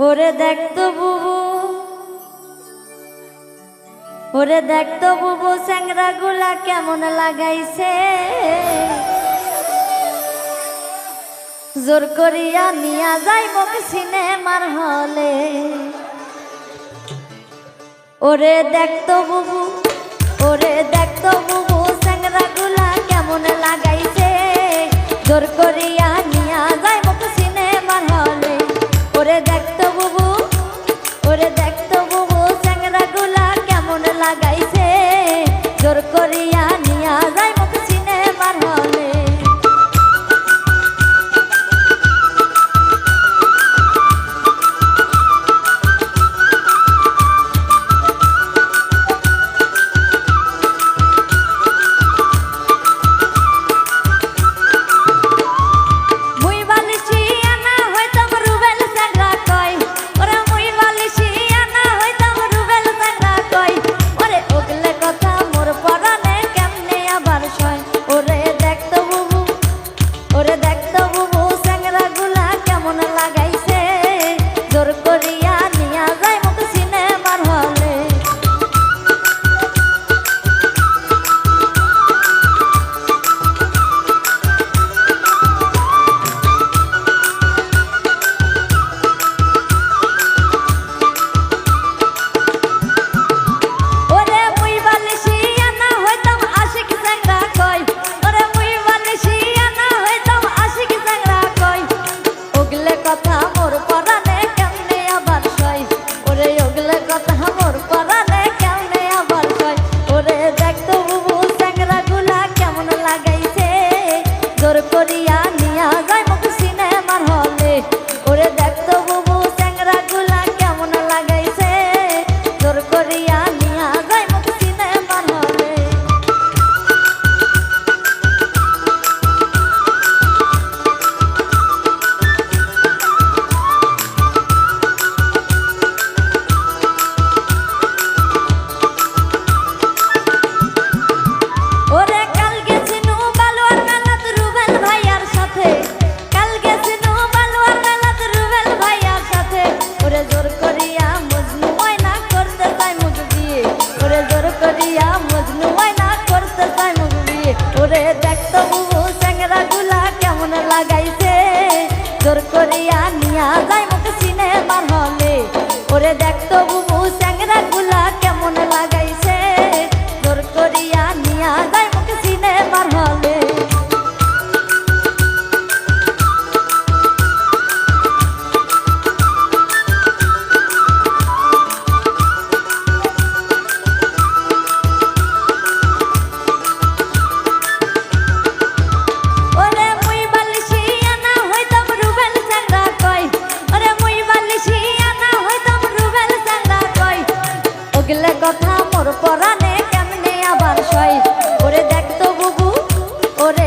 ওরে দেখতো বুবু, ওরে দেখতো বুবু স্যাংরা গুলা কেমন লাগাইছে। জোর করিয়া নিয়া যাই মোক সিনেমার হলে। ওরে দেখতো বুবু, ওরে দেখতো বুবু স্যাংরা গুলা কেমন লাগাইছে। জোর করিয়া লাগাইছে জোর করিয়া নিয়া அழகாய் আদর করিয়া নিয়া বলে কথা মোর পরানে কেমনে আবার সয় ওরে দেখতো বুবু ওরে